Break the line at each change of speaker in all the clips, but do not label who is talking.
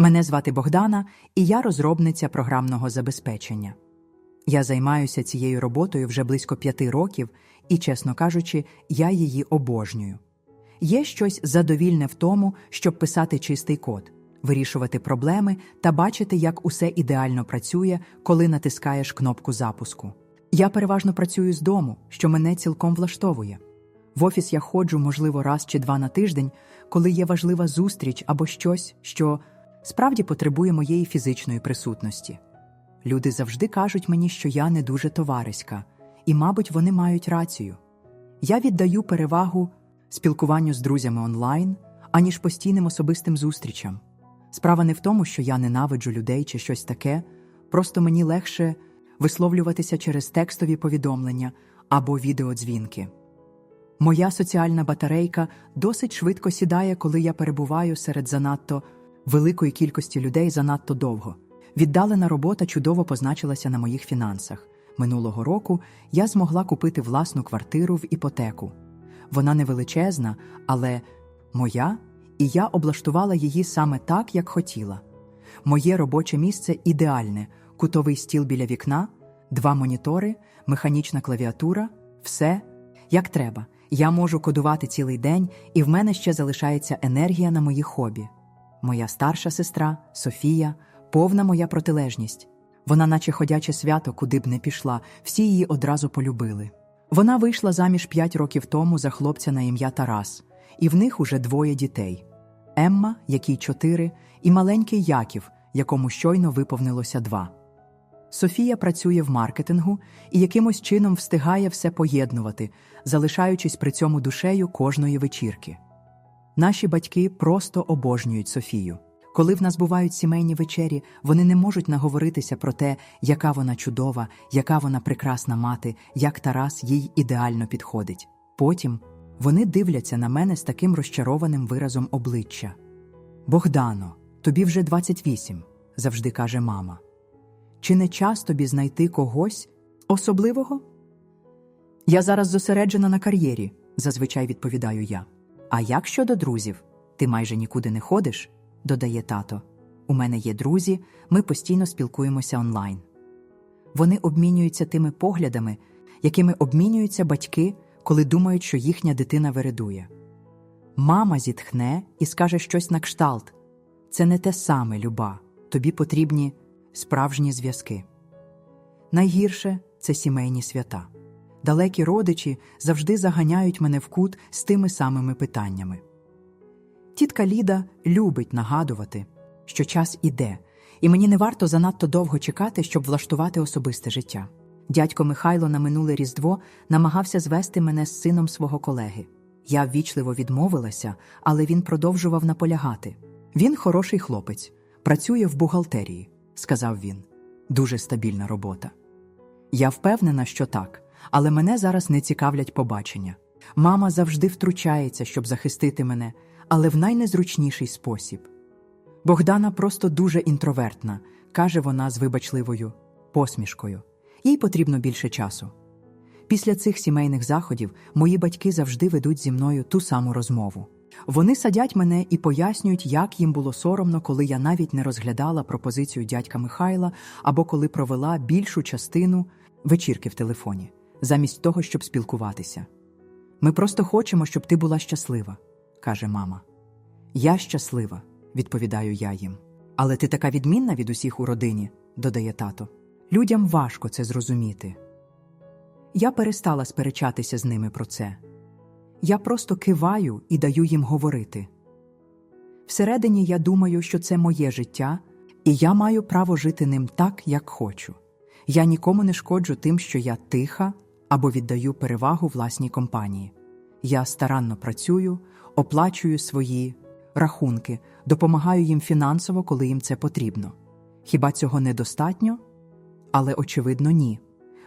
Мене звати Богдана, і я розробниця програмного забезпечення. Я займаюся цією роботою вже близько п'яти років, і, чесно кажучи, я її обожнюю. Є щось задовільне в тому, щоб писати чистий код, вирішувати проблеми та бачити, як усе ідеально працює, коли натискаєш кнопку запуску. Я переважно працюю з дому, що мене цілком влаштовує. В офіс я ходжу, можливо, раз чи два на тиждень, коли є важлива зустріч або щось, що справді потребує моєї фізичної присутності. Люди завжди кажуть мені, що я не дуже товариська, і, мабуть, вони мають рацію. Я віддаю перевагу спілкуванню з друзями онлайн, аніж постійним особистим зустрічам. Справа не в тому, що я ненавиджу людей чи щось таке, просто мені легше висловлюватися через текстові повідомлення або відеодзвінки. Моя соціальна батарейка досить швидко сідає, коли я перебуваю серед занадто великої кількості людей занадто довго. Віддалена робота чудово позначилася на моїх фінансах. Минулого року я змогла купити власну квартиру в іпотеку. Вона не величезна, але моя, і я облаштувала її саме так, як хотіла. Моє робоче місце ідеальне: кутовий стіл біля вікна, два монітори, механічна клавіатура, все як треба. Я можу кодувати цілий день, і в мене ще залишається енергія на мої хобі. Моя старша сестра Софія, повна моя протилежність. Вона, наче ходяче свято, куди б не пішла, всі її одразу полюбили. Вона вийшла заміж п'ять років тому за хлопця на ім'я Тарас, і в них уже двоє дітей: Емма, якій чотири, і маленький Яків, якому щойно виповнилося два. Софія працює в маркетингу і якимось чином встигає все поєднувати, залишаючись при цьому душею кожної вечірки. Наші батьки просто обожнюють Софію. Коли в нас бувають сімейні вечері, вони не можуть наговоритися про те, яка вона чудова, яка вона прекрасна мати, як Тарас їй ідеально підходить. Потім вони дивляться на мене з таким розчарованим виразом обличчя. Богдано, тобі вже 28, завжди каже мама. Чи не час тобі знайти когось особливого? Я зараз зосереджена на кар'єрі, зазвичай відповідаю я. А як щодо друзів? Ти майже нікуди не ходиш, додає тато. У мене є друзі, ми постійно спілкуємося онлайн. Вони обмінюються тими поглядами, якими обмінюються батьки, коли думають, що їхня дитина вередує. Мама зітхне і скаже щось на кшталт. Це не те саме, люба, тобі потрібні справжні зв'язки. Найгірше це сімейні свята. Далекі родичі завжди заганяють мене в кут з тими самими питаннями. Тітка Ліда любить нагадувати, що час іде, і мені не варто занадто довго чекати, щоб влаштувати особисте життя. Дядько Михайло на минуле Різдво намагався звести мене з сином свого колеги. Я ввічливо відмовилася, але він продовжував наполягати. Він хороший хлопець, працює в бухгалтерії, сказав він. Дуже стабільна робота. Я впевнена, що так, але мене зараз не цікавлять побачення. Мама завжди втручається, щоб захистити мене, але в найнезручніший спосіб. Богдана просто дуже інтровертна, каже вона з вибачливою посмішкою. Їй потрібно більше часу. Після цих сімейних заходів мої батьки завжди ведуть зі мною ту саму розмову. Вони садять мене і пояснюють, як їм було соромно, коли я навіть не розглядала пропозицію дядька Михайла або коли провела більшу частину вечірки в телефоні, замість того, щоб спілкуватися. Ми просто хочемо, щоб ти була щаслива, каже мама. Я щаслива, відповідаю я їм. Але ти така відмінна від усіх у родині, додає тато. Людям важко це зрозуміти. Я перестала сперечатися з ними про це. Я просто киваю і даю їм говорити. Всередині я думаю, що це моє життя, і я маю право жити ним так, як хочу. Я нікому не шкоджу тим, що я тиха або віддаю перевагу власній компанії. Я старанно працюю, оплачую свої рахунки, допомагаю їм фінансово, коли їм це потрібно. Хіба цього недостатньо? Але, очевидно, ні.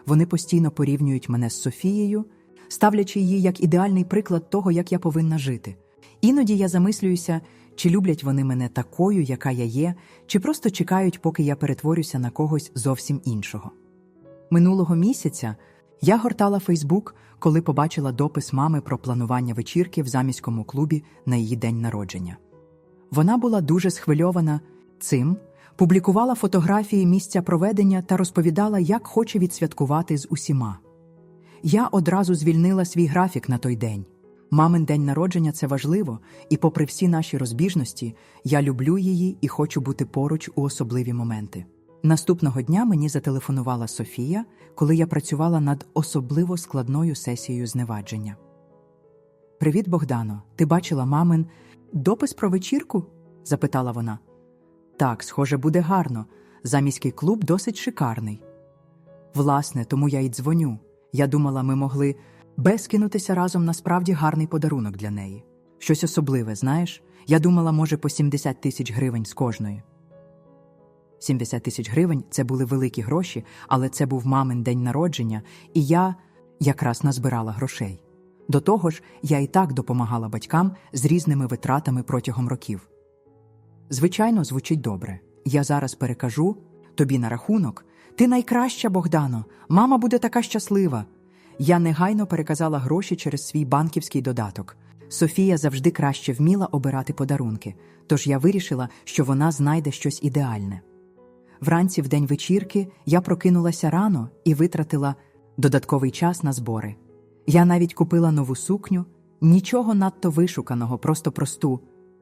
Вони постійно порівнюють мене з Софією, ставлячи її як ідеальний приклад того, як я повинна жити. Іноді я замислююся, чи люблять вони мене такою, яка я є, чи просто чекають, поки я перетворюся на когось зовсім іншого. Минулого місяця я гортала Фейсбук, коли побачила допис мами про планування вечірки в заміському клубі на її день народження. Вона була дуже схвильована цим публікувала фотографії місця проведення та розповідала, як хоче відсвяткувати з усіма. Я одразу звільнила свій графік на той день. Мамин день народження це важливо, і, попри всі наші розбіжності, я люблю її і хочу бути поруч у особливі моменти. Наступного дня мені зателефонувала Софія, коли я працювала над особливо складною сесією зневадження. Привіт, Богдано. Ти бачила мамин допис про вечірку? запитала вона. Так, схоже, буде гарно. Заміський клуб досить шикарний. Власне, тому я й дзвоню. Я думала, ми могли безкинутися разом насправді гарний подарунок для неї. Щось особливе, знаєш? Я думала, може, по 70 тисяч гривень з кожної. 70 тисяч гривень це були великі гроші, але це був мамин день народження, і я якраз назбирала грошей. До того ж, я і так допомагала батькам з різними витратами протягом років. Звичайно, звучить добре. Я зараз перекажу тобі на рахунок. Ти найкраща, Богдано, мама буде така щаслива. Я негайно переказала гроші через свій банківський додаток. Софія завжди краще вміла обирати подарунки, тож я вирішила, що вона знайде щось ідеальне. Вранці, в день вечірки, я прокинулася рано і витратила додатковий час на збори. Я навіть купила нову сукню, нічого надто вишуканого, просто просту,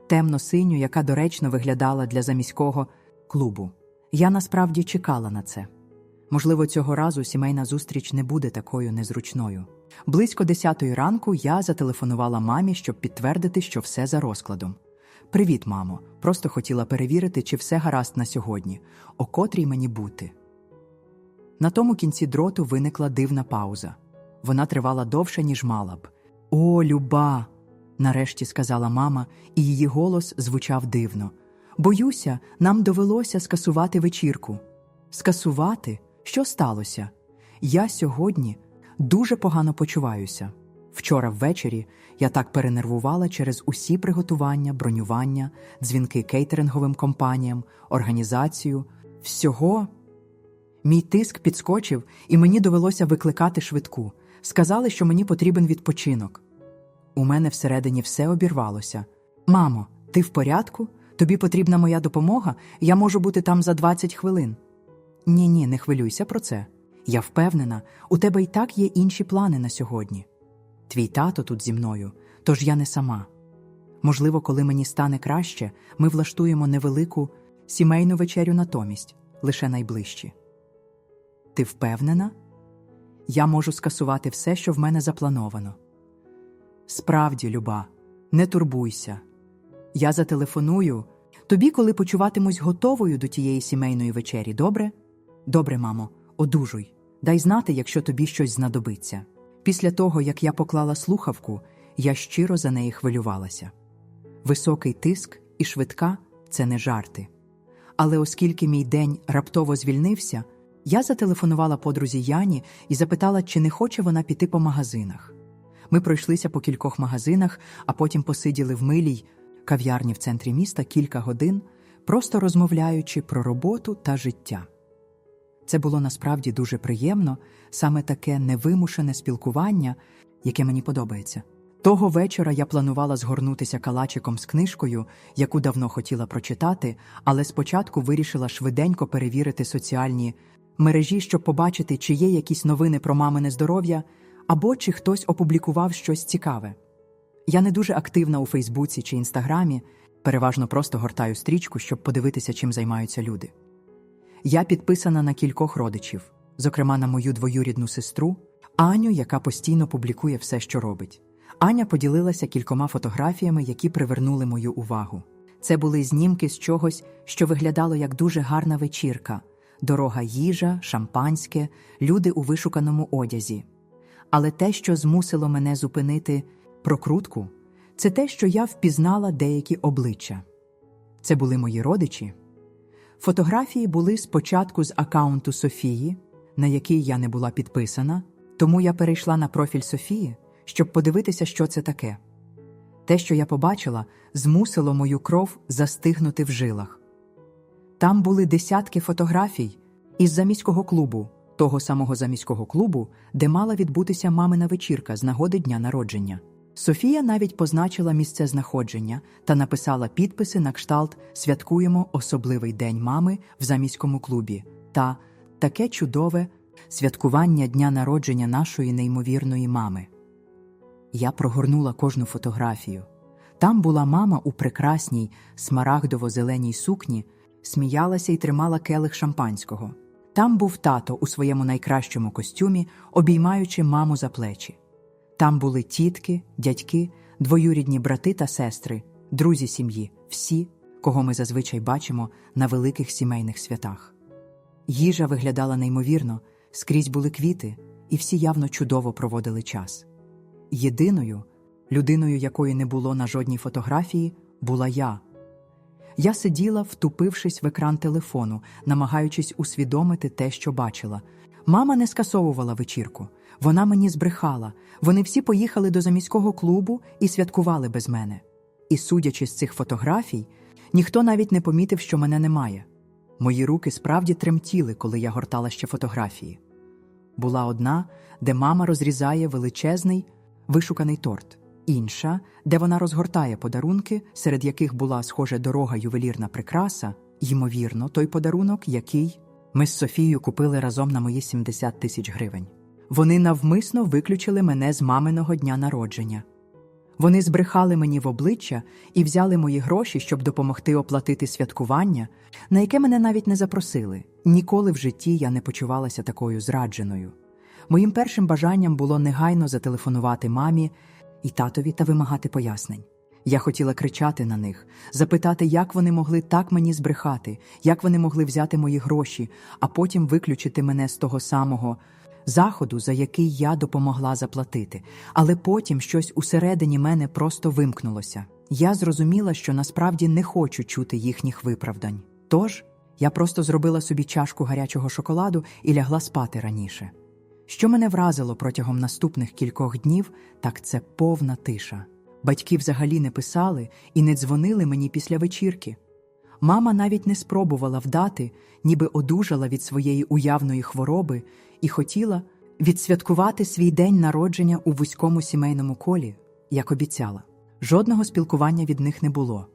темно-синю, яка доречно виглядала для заміського клубу. Я насправді чекала на це. Можливо, цього разу сімейна зустріч не буде такою незручною. Близько десятої ранку я зателефонувала мамі, щоб підтвердити, що все за розкладом. Привіт, мамо. Просто хотіла перевірити, чи все гаразд на сьогодні, о котрій мені бути. На тому кінці дроту виникла дивна пауза. Вона тривала довше, ніж мала б. О, люба. нарешті сказала мама, і її голос звучав дивно. Боюся, нам довелося скасувати вечірку. Скасувати? Що сталося? Я сьогодні дуже погано почуваюся. Вчора ввечері я так перенервувала через усі приготування, бронювання, дзвінки кейтеринговим компаніям, організацію. Всього мій тиск підскочив, і мені довелося викликати швидку. Сказали, що мені потрібен відпочинок. У мене всередині все обірвалося. Мамо, ти в порядку? Тобі потрібна моя допомога? Я можу бути там за 20 хвилин. Ні, ні, не хвилюйся про це. Я впевнена, у тебе і так є інші плани на сьогодні. Твій тато тут зі мною, тож я не сама. Можливо, коли мені стане краще, ми влаштуємо невелику сімейну вечерю натомість, лише найближчі. Ти впевнена? Я можу скасувати все, що в мене заплановано. Справді, люба, не турбуйся. Я зателефоную тобі, коли почуватимусь готовою до тієї сімейної вечері, добре? Добре, мамо, одужуй. Дай знати, якщо тобі щось знадобиться. Після того, як я поклала слухавку, я щиро за неї хвилювалася. Високий тиск і швидка це не жарти. Але оскільки мій день раптово звільнився, я зателефонувала подрузі Яні і запитала, чи не хоче вона піти по магазинах. Ми пройшлися по кількох магазинах, а потім посиділи в милій кав'ярні в центрі міста кілька годин, просто розмовляючи про роботу та життя. Це було насправді дуже приємно, саме таке невимушене спілкування, яке мені подобається. Того вечора я планувала згорнутися калачиком з книжкою, яку давно хотіла прочитати, але спочатку вирішила швиденько перевірити соціальні мережі, щоб побачити, чи є якісь новини про мамине здоров'я, або чи хтось опублікував щось цікаве. Я не дуже активна у Фейсбуці чи Інстаграмі, переважно просто гортаю стрічку, щоб подивитися, чим займаються люди. Я підписана на кількох родичів, зокрема на мою двоюрідну сестру, Аню, яка постійно публікує все, що робить. Аня поділилася кількома фотографіями, які привернули мою увагу. Це були знімки з чогось, що виглядало як дуже гарна вечірка, дорога їжа, шампанське, люди у вишуканому одязі. Але те, що змусило мене зупинити прокрутку, це те, що я впізнала деякі обличчя. Це були мої родичі. Фотографії були спочатку з акаунту Софії, на який я не була підписана, тому я перейшла на профіль Софії, щоб подивитися, що це таке. Те, що я побачила, змусило мою кров застигнути в жилах. Там були десятки фотографій із заміського клубу, того самого заміського клубу, де мала відбутися мамина вечірка з нагоди дня народження. Софія навіть позначила місце знаходження та написала підписи на кшталт Святкуємо особливий день мами в заміському клубі та таке чудове святкування дня народження нашої неймовірної мами. Я прогорнула кожну фотографію. Там була мама у прекрасній смарагдово-зеленій сукні, сміялася і тримала келих шампанського. Там був тато у своєму найкращому костюмі, обіймаючи маму за плечі. Там були тітки, дядьки, двоюрідні брати та сестри, друзі сім'ї, всі, кого ми зазвичай бачимо на великих сімейних святах. Їжа виглядала неймовірно, скрізь були квіти, і всі явно чудово проводили час. Єдиною, людиною, якої не було на жодній фотографії, була я. Я сиділа, втупившись в екран телефону, намагаючись усвідомити те, що бачила. Мама не скасовувала вечірку. Вона мені збрехала. Вони всі поїхали до заміського клубу і святкували без мене. І, судячи з цих фотографій, ніхто навіть не помітив, що мене немає. Мої руки справді тремтіли, коли я гортала ще фотографії. Була одна, де мама розрізає величезний вишуканий торт, інша, де вона розгортає подарунки, серед яких була схоже дорога ювелірна прикраса, ймовірно, той подарунок, який ми з Софією купили разом на мої 70 тисяч гривень. Вони навмисно виключили мене з маминого дня народження. Вони збрехали мені в обличчя і взяли мої гроші, щоб допомогти оплатити святкування, на яке мене навіть не запросили. Ніколи в житті я не почувалася такою зрадженою. Моїм першим бажанням було негайно зателефонувати мамі і татові та вимагати пояснень. Я хотіла кричати на них, запитати, як вони могли так мені збрехати, як вони могли взяти мої гроші, а потім виключити мене з того самого заходу, за який я допомогла заплатити. Але потім щось усередині мене просто вимкнулося. Я зрозуміла, що насправді не хочу чути їхніх виправдань. Тож я просто зробила собі чашку гарячого шоколаду і лягла спати раніше. Що мене вразило протягом наступних кількох днів, так це повна тиша. Батьки взагалі не писали і не дзвонили мені після вечірки. Мама навіть не спробувала вдати, ніби одужала від своєї уявної хвороби і хотіла відсвяткувати свій день народження у вузькому сімейному колі, як обіцяла. Жодного спілкування від них не було.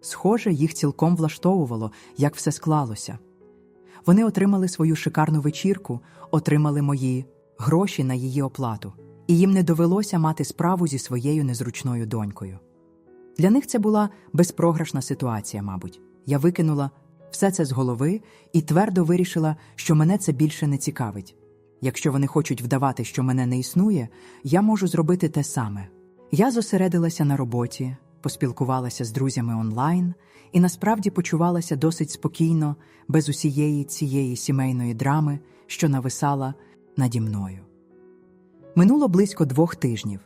Схоже, їх цілком влаштовувало, як все склалося. Вони отримали свою шикарну вечірку, отримали мої гроші на її оплату, і їм не довелося мати справу зі своєю незручною донькою. Для них це була безпрограшна ситуація, мабуть. Я викинула все це з голови і твердо вирішила, що мене це більше не цікавить. Якщо вони хочуть вдавати, що мене не існує, я можу зробити те саме. Я зосередилася на роботі, поспілкувалася з друзями онлайн і насправді почувалася досить спокійно, без усієї цієї сімейної драми, що нависала наді мною. Минуло близько двох тижнів.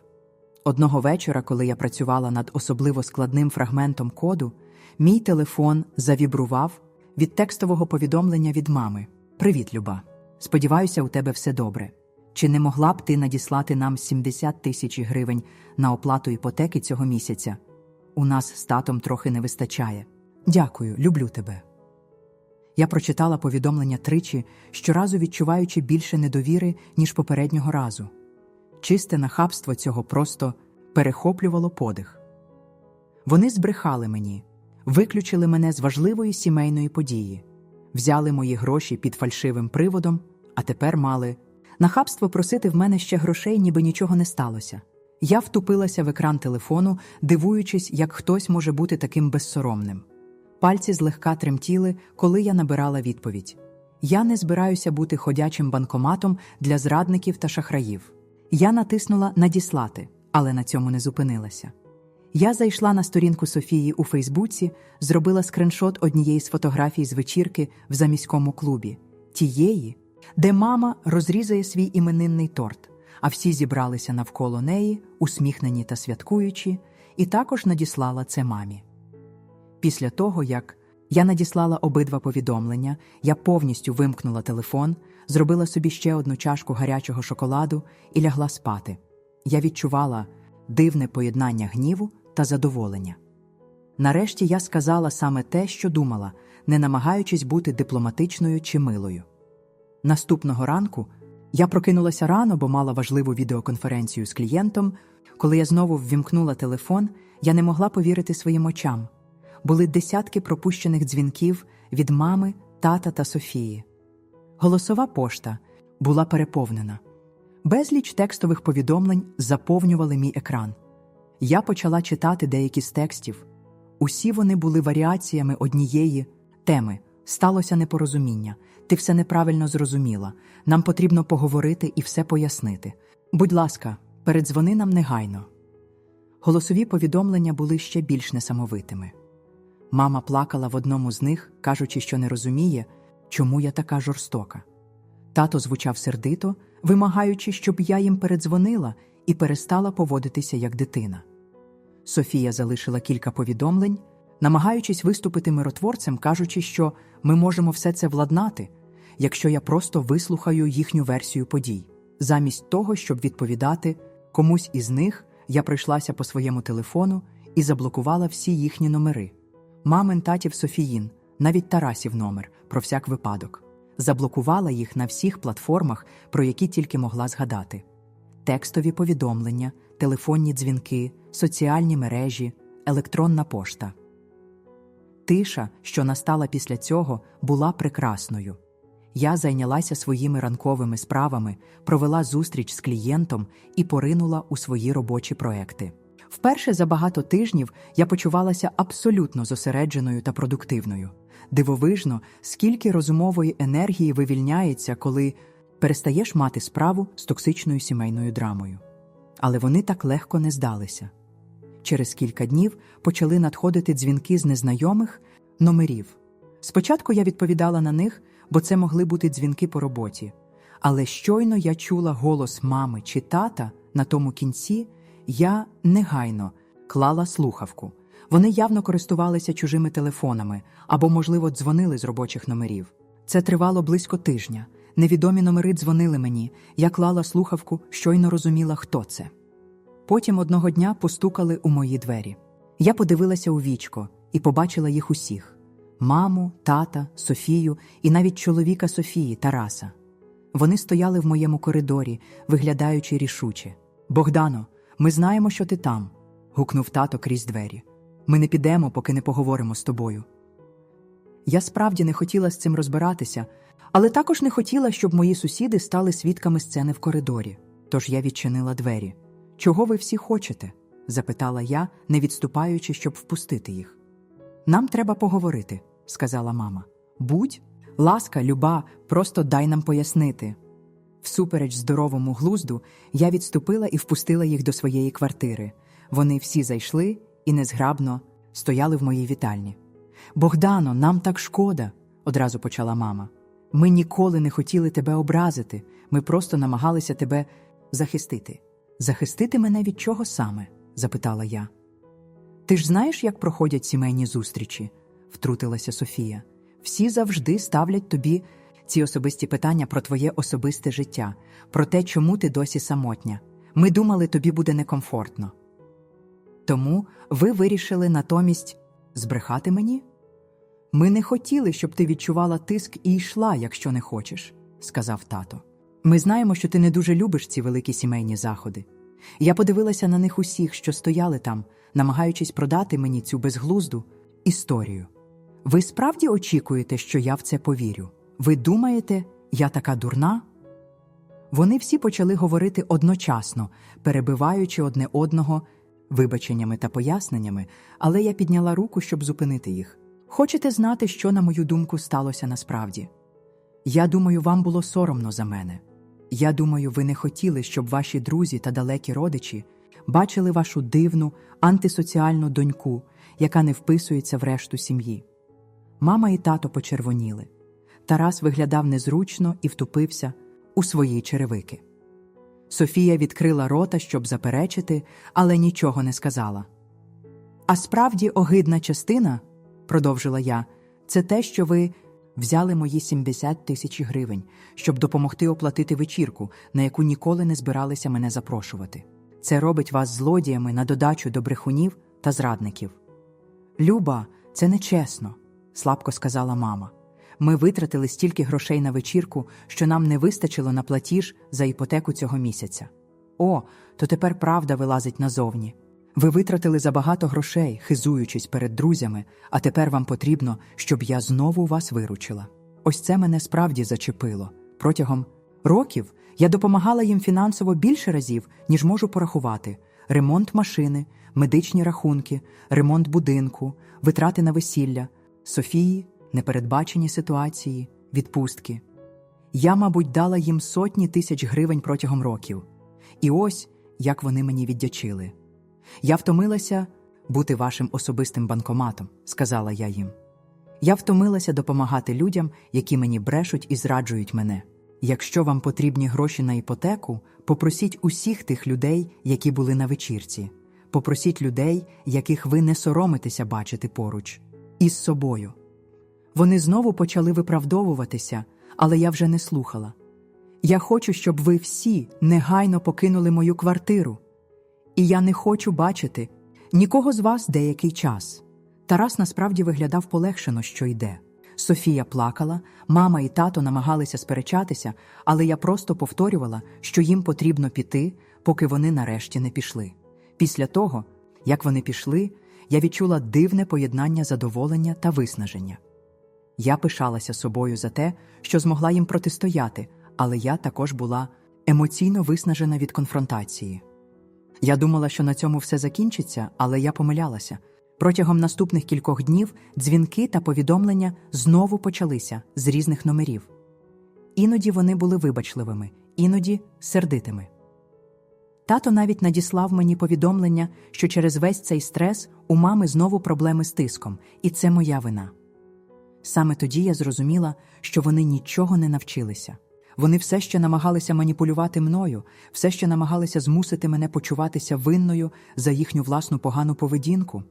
Одного вечора, коли я працювала над особливо складним фрагментом коду, мій телефон завібрував від текстового повідомлення від мами: Привіт, Люба! Сподіваюся, у тебе все добре. Чи не могла б ти надіслати нам 70 тисяч гривень на оплату іпотеки цього місяця? У нас з татом трохи не вистачає. Дякую, люблю тебе. Я прочитала повідомлення тричі, щоразу відчуваючи більше недовіри, ніж попереднього разу. Чисте нахабство цього просто перехоплювало подих. Вони збрехали мені, виключили мене з важливої сімейної події, взяли мої гроші під фальшивим приводом, а тепер мали нахабство просити в мене ще грошей, ніби нічого не сталося. Я втупилася в екран телефону, дивуючись, як хтось може бути таким безсоромним. Пальці злегка тремтіли, коли я набирала відповідь. Я не збираюся бути ходячим банкоматом для зрадників та шахраїв. Я натиснула Надіслати, але на цьому не зупинилася. Я зайшла на сторінку Софії у Фейсбуці, зробила скриншот однієї з фотографій з вечірки в заміському клубі, тієї, де мама розрізає свій іменинний торт, а всі зібралися навколо неї, усміхнені та святкуючі, і також надіслала це мамі. Після того, як я надіслала обидва повідомлення, я повністю вимкнула телефон, зробила собі ще одну чашку гарячого шоколаду і лягла спати. Я відчувала дивне поєднання гніву та задоволення. Нарешті я сказала саме те, що думала, не намагаючись бути дипломатичною чи милою. Наступного ранку Я прокинулася рано, бо мала важливу відеоконференцію з клієнтом. Коли я знову ввімкнула телефон, я не могла повірити своїм очам. Були десятки пропущених дзвінків від мами, тата та Софії. Голосова пошта була переповнена. Безліч текстових повідомлень заповнювали мій екран. Я почала читати деякі з текстів. Усі вони були варіаціями однієї теми. Сталося непорозуміння. Ти все неправильно зрозуміла. Нам потрібно поговорити і все пояснити. Будь ласка, передзвони нам негайно. Голосові повідомлення були ще більш несамовитими. Мама плакала в одному з них, кажучи, що не розуміє, чому я така жорстока. Тато звучав сердито, вимагаючи, щоб я їм передзвонила і перестала поводитися як дитина. Софія залишила кілька повідомлень, намагаючись виступити миротворцем, кажучи, що ми можемо все це владнати, якщо я просто вислухаю їхню версію подій. Замість того, щоб відповідати комусь із них, я пройшлася по своєму телефону і заблокувала всі їхні номери. Мамин татів Софіїн, навіть Тарасів номер, про всяк випадок. Заблокувала їх на всіх платформах, про які тільки могла згадати: текстові повідомлення, телефонні дзвінки, соціальні мережі, електронна пошта. Тиша, що настала після цього, була прекрасною. Я зайнялася своїми ранковими справами, провела зустріч з клієнтом і поринула у свої робочі проекти. Вперше за багато тижнів я почувалася абсолютно зосередженою та продуктивною. Дивовижно, скільки розумової енергії вивільняється, коли перестаєш мати справу з токсичною сімейною драмою. Але вони так легко не здалися. Через кілька днів почали надходити дзвінки з незнайомих номерів. Спочатку я відповідала на них, бо це могли бути дзвінки по роботі. Але щойно я чула голос мами чи тата на тому кінці, я негайно клала слухавку. Вони явно користувалися чужими телефонами або, можливо, дзвонили з робочих номерів. Це тривало близько тижня. Невідомі номери дзвонили мені. Я клала слухавку, щойно розуміла, хто це. Потім одного дня постукали у мої двері. Я подивилася у вічко і побачила їх усіх: маму, тата, Софію і навіть чоловіка Софії Тараса. Вони стояли в моєму коридорі, виглядаючи рішуче. Богдано, ми знаємо, що ти там. гукнув тато крізь двері. Ми не підемо, поки не поговоримо з тобою. Я справді не хотіла з цим розбиратися, але також не хотіла, щоб мої сусіди стали свідками сцени в коридорі. Тож я відчинила двері. Чого ви всі хочете? запитала я, не відступаючи, щоб впустити їх. Нам треба поговорити, сказала мама. Будь, ласка, люба, просто дай нам пояснити. Всупереч здоровому глузду, я відступила і впустила їх до своєї квартири. Вони всі зайшли і незграбно стояли в моїй вітальні. Богдано, нам так шкода, одразу почала мама. Ми ніколи не хотіли тебе образити, ми просто намагалися тебе захистити. Захистити мене від чого саме? запитала я. Ти ж знаєш, як проходять сімейні зустрічі? втрутилася Софія. Всі завжди ставлять тобі ці особисті питання про твоє особисте життя, про те, чому ти досі самотня. Ми думали, тобі буде некомфортно. Тому ви вирішили натомість збрехати мені? Ми не хотіли, щоб ти відчувала тиск і йшла, якщо не хочеш, сказав тато. Ми знаємо, що ти не дуже любиш ці великі сімейні заходи. Я подивилася на них усіх, що стояли там, намагаючись продати мені цю безглузду історію. Ви справді очікуєте, що я в це повірю? Ви думаєте, я така дурна? Вони всі почали говорити одночасно, перебиваючи одне одного вибаченнями та поясненнями, але я підняла руку, щоб зупинити їх. Хочете знати, що, на мою думку, сталося насправді? Я думаю, вам було соромно за мене. Я думаю, ви не хотіли, щоб ваші друзі та далекі родичі бачили вашу дивну, антисоціальну доньку, яка не вписується в решту сім'ї. Мама і тато почервоніли. Тарас виглядав незручно і втупився у свої черевики. Софія відкрила рота, щоб заперечити, але нічого не сказала. А справді огидна частина, продовжила я, це те, що ви взяли мої 70 тисяч гривень, щоб допомогти оплатити вечірку, на яку ніколи не збиралися мене запрошувати. Це робить вас злодіями на додачу до брехунів та зрадників. Люба, це нечесно, слабко сказала мама. Ми витратили стільки грошей на вечірку, що нам не вистачило на платіж за іпотеку цього місяця. О, то тепер правда вилазить назовні. Ви витратили забагато грошей, хизуючись перед друзями, а тепер вам потрібно, щоб я знову вас виручила. Ось це мене справді зачепило. Протягом років я допомагала їм фінансово більше разів, ніж можу порахувати: ремонт машини, медичні рахунки, ремонт будинку, витрати на весілля, Софії, непередбачені ситуації, відпустки. Я, мабуть, дала їм сотні тисяч гривень протягом років. І ось як вони мені віддячили. Я втомилася бути вашим особистим банкоматом, сказала я їм. Я втомилася допомагати людям, які мені брешуть і зраджують мене. Якщо вам потрібні гроші на іпотеку, попросіть усіх тих людей, які були на вечірці. Попросіть людей, яких ви не соромитеся бачити поруч, із собою. Вони знову почали виправдовуватися, але я вже не слухала. Я хочу, щоб ви всі негайно покинули мою квартиру. І я не хочу бачити нікого з вас деякий час. Тарас насправді виглядав полегшено, що йде. Софія плакала, мама і тато намагалися сперечатися, але я просто повторювала, що їм потрібно піти, поки вони нарешті не пішли. Після того, як вони пішли, я відчула дивне поєднання задоволення та виснаження. Я пишалася собою за те, що змогла їм протистояти, але я також була емоційно виснажена від конфронтації. Я думала, що на цьому все закінчиться, але я помилялася. Протягом наступних кількох днів дзвінки та повідомлення знову почалися з різних номерів. Іноді вони були вибачливими, іноді сердитими. Тато навіть надіслав мені повідомлення, що через весь цей стрес у мами знову проблеми з тиском, і це моя вина. Саме тоді я зрозуміла, що вони нічого не навчилися. Вони все ще намагалися маніпулювати мною, все ще намагалися змусити мене почуватися винною за їхню власну погану поведінку.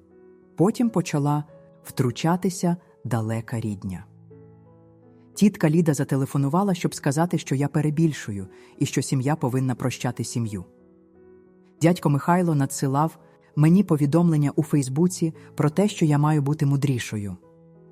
Потім почала втручатися далека рідня. Тітка Ліда зателефонувала, щоб сказати, що я перебільшую і що сім'я повинна прощати сім'ю. Дядько Михайло надсилав мені повідомлення у Фейсбуці про те, що я маю бути мудрішою.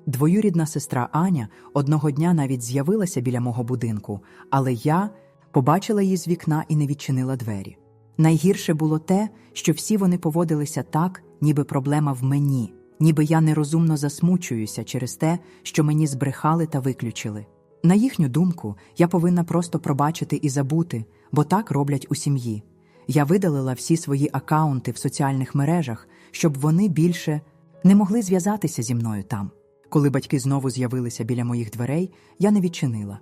Двоюрідна сестра Аня одного дня навіть з'явилася біля мого будинку, але я побачила її з вікна і не відчинила двері. Найгірше було те, що всі вони поводилися так, ніби проблема в мені, ніби я нерозумно засмучуюся через те, що мені збрехали та виключили. На їхню думку, я повинна просто пробачити і забути, бо так роблять у сім'ї. Я видалила всі свої акаунти в соціальних мережах, щоб вони більше не могли зв'язатися зі мною там. Коли батьки знову з'явилися біля моїх дверей, я не відчинила.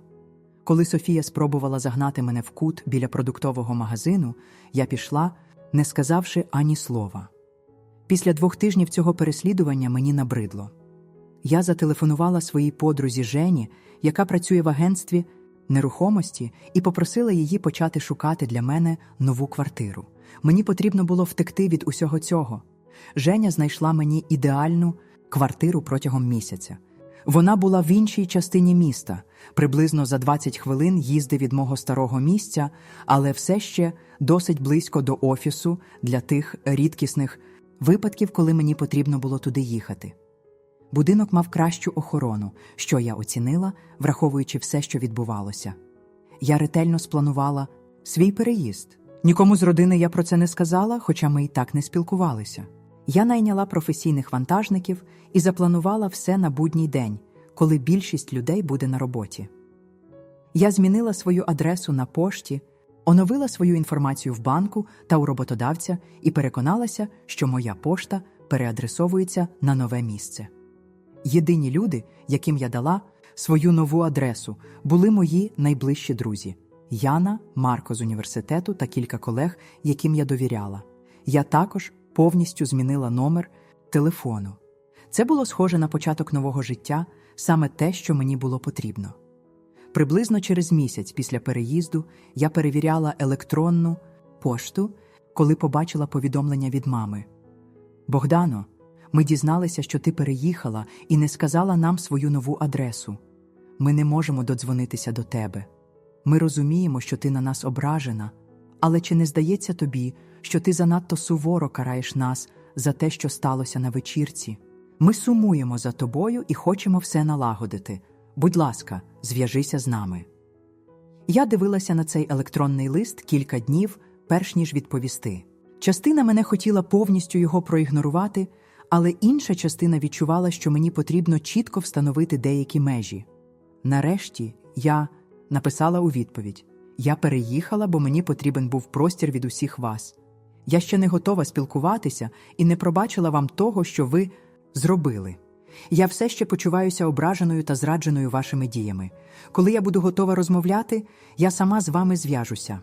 Коли Софія спробувала загнати мене в кут біля продуктового магазину, я пішла, не сказавши ані слова. Після двох тижнів цього переслідування мені набридло. Я зателефонувала своїй подрузі Жені, яка працює в агентстві нерухомості, і попросила її почати шукати для мене нову квартиру. Мені потрібно було втекти від усього цього. Женя знайшла мені ідеальну квартиру протягом місяця. Вона була в іншій частині міста, приблизно за 20 хвилин їзди від мого старого місця, але все ще досить близько до офісу для тих рідкісних випадків, коли мені потрібно було туди їхати. Будинок мав кращу охорону, що я оцінила, враховуючи все, що відбувалося. Я ретельно спланувала свій переїзд. Нікому з родини я про це не сказала, хоча ми й так не спілкувалися. Я найняла професійних вантажників і запланувала все на будній день, коли більшість людей буде на роботі. Я змінила свою адресу на пошті, оновила свою інформацію в банку та у роботодавця і переконалася, що моя пошта переадресовується на нове місце. Єдині люди, яким я дала свою нову адресу, були мої найближчі друзі Яна, Марко з університету та кілька колег, яким я довіряла. Я також повністю змінила номер телефону. Це було схоже на початок нового життя, саме те, що мені було потрібно. Приблизно через місяць після переїзду я перевіряла електронну пошту, коли побачила повідомлення від мами. Богдано, ми дізналися, що ти переїхала і не сказала нам свою нову адресу. Ми не можемо додзвонитися до тебе. Ми розуміємо, що ти на нас ображена, але чи не здається тобі, що ти занадто суворо караєш нас за те, що сталося на вечірці? Ми сумуємо за тобою і хочемо все налагодити. Будь ласка, зв'яжися з нами. Я дивилася на цей електронний лист кілька днів, перш ніж відповісти. Частина мене хотіла повністю його проігнорувати, але інша частина відчувала, що мені потрібно чітко встановити деякі межі. Нарешті я написала у відповідь: Я переїхала, бо мені потрібен був простір від усіх вас. Я ще не готова спілкуватися і не пробачила вам того, що ви зробили. Я все ще почуваюся ображеною та зрадженою вашими діями. Коли я буду готова розмовляти, я сама з вами зв'яжуся.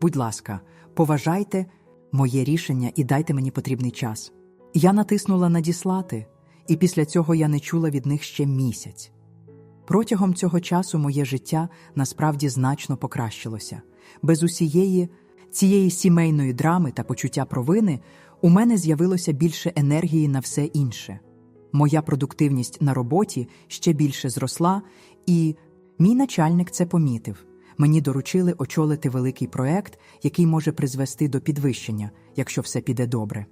Будь ласка, поважайте моє рішення і дайте мені потрібний час. Я натиснула надіслати, і після цього я не чула від них ще місяць. Протягом цього часу моє життя насправді значно покращилося. Без усієї цієї сімейної драми та почуття провини у мене з'явилося більше енергії на все інше. Моя продуктивність на роботі ще більше зросла, і мій начальник це помітив. Мені доручили очолити великий проект, який може призвести до підвищення, якщо все піде добре.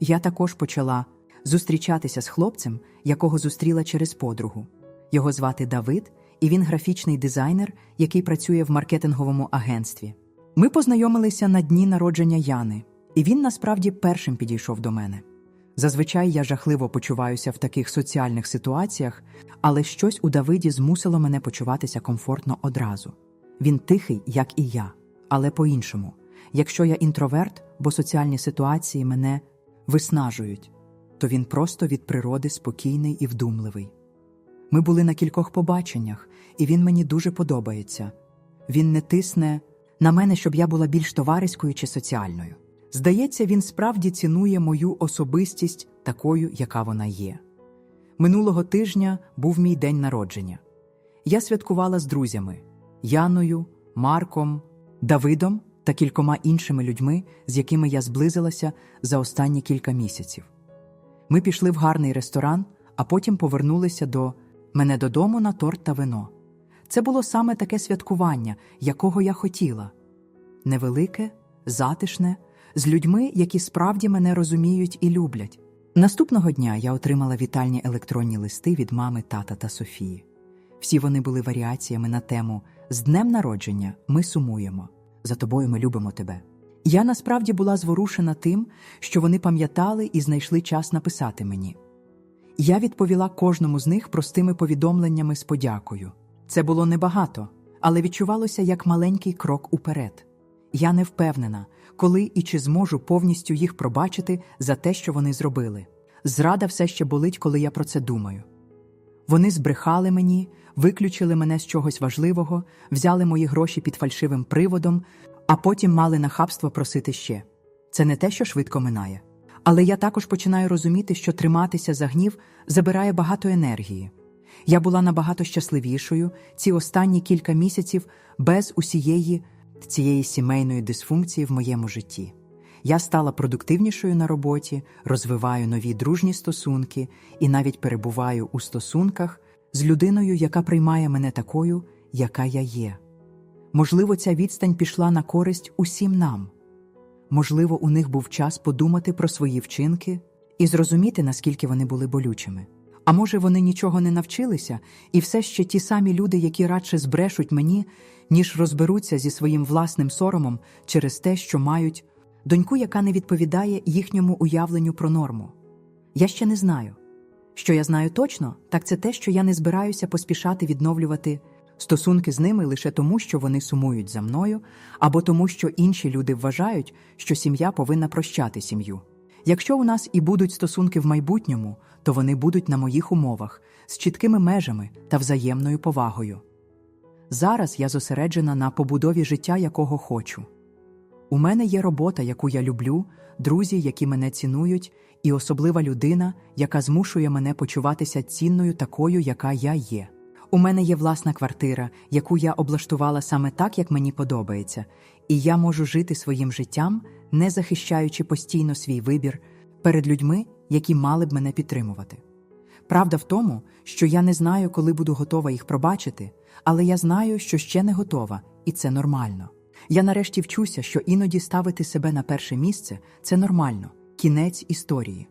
Я також почала зустрічатися з хлопцем, якого зустріла через подругу. Його звати Давид, і він графічний дизайнер, який працює в маркетинговому агентстві. Ми познайомилися на дні народження Яни, і він насправді першим підійшов до мене. Зазвичай я жахливо почуваюся в таких соціальних ситуаціях, але щось у Давиді змусило мене почуватися комфортно одразу. Він тихий, як і я, але по-іншому. Якщо я інтроверт, бо соціальні ситуації мене виснажують, то він просто від природи спокійний і вдумливий. Ми були на кількох побаченнях, і він мені дуже подобається. Він не тисне на мене, щоб я була більш товариською чи соціальною. Здається, він справді цінує мою особистість такою, яка вона є. Минулого тижня був мій день народження. Я святкувала з друзями Яною, Марком, Давидом та кількома іншими людьми, з якими я зблизилася за останні кілька місяців. Ми пішли в гарний ресторан, а потім повернулися до мене додому на торт та вино. Це було саме таке святкування, якого я хотіла невелике, затишне, з людьми, які справді мене розуміють і люблять. Наступного дня я отримала вітальні електронні листи від мами, тата та Софії. Всі вони були варіаціями на тему З днем народження ми сумуємо, за тобою ми любимо тебе. Я насправді була зворушена тим, що вони пам'ятали і знайшли час написати мені. Я відповіла кожному з них простими повідомленнями з подякою. Це було небагато, але відчувалося як маленький крок уперед. Я не впевнена, коли і чи зможу повністю їх пробачити за те, що вони зробили. Зрада все ще болить, коли я про це думаю. Вони збрехали мені, виключили мене з чогось важливого, взяли мої гроші під фальшивим приводом, а потім мали нахабство просити ще. Це не те, що швидко минає. Але я також починаю розуміти, що триматися за гнів забирає багато енергії. Я була набагато щасливішою ці останні кілька місяців без усієї цієї сімейної дисфункції в моєму житті. Я стала продуктивнішою на роботі, розвиваю нові дружні стосунки і навіть перебуваю у стосунках з людиною, яка приймає мене такою, яка я є. Можливо, ця відстань пішла на користь усім нам. Можливо, у них був час подумати про свої вчинки і зрозуміти, наскільки вони були болючими. А може, вони нічого не навчилися, і все ще ті самі люди, які радше збрешуть мені, ніж розберуться зі своїм власним соромом через те, що мають доньку, яка не відповідає їхньому уявленню про норму. Я ще не знаю. Що я знаю точно, так це те, що я не збираюся поспішати відновлювати стосунки з ними лише тому, що вони сумують за мною, або тому, що інші люди вважають, що сім'я повинна прощати сім'ю. Якщо у нас і будуть стосунки в майбутньому, то вони будуть на моїх умовах, з чіткими межами та взаємною повагою. Зараз я зосереджена на побудові життя, якого хочу. У мене є робота, яку я люблю, друзі, які мене цінують, і особлива людина, яка змушує мене почуватися цінною такою, яка я є. У мене є власна квартира, яку я облаштувала саме так, як мені подобається, і я можу жити своїм життям, не захищаючи постійно свій вибір перед людьми, які мали б мене підтримувати. Правда в тому, що я не знаю, коли буду готова їх пробачити, але я знаю, що ще не готова, і це нормально. Я нарешті вчуся, що іноді ставити себе на перше місце це нормально, кінець історії.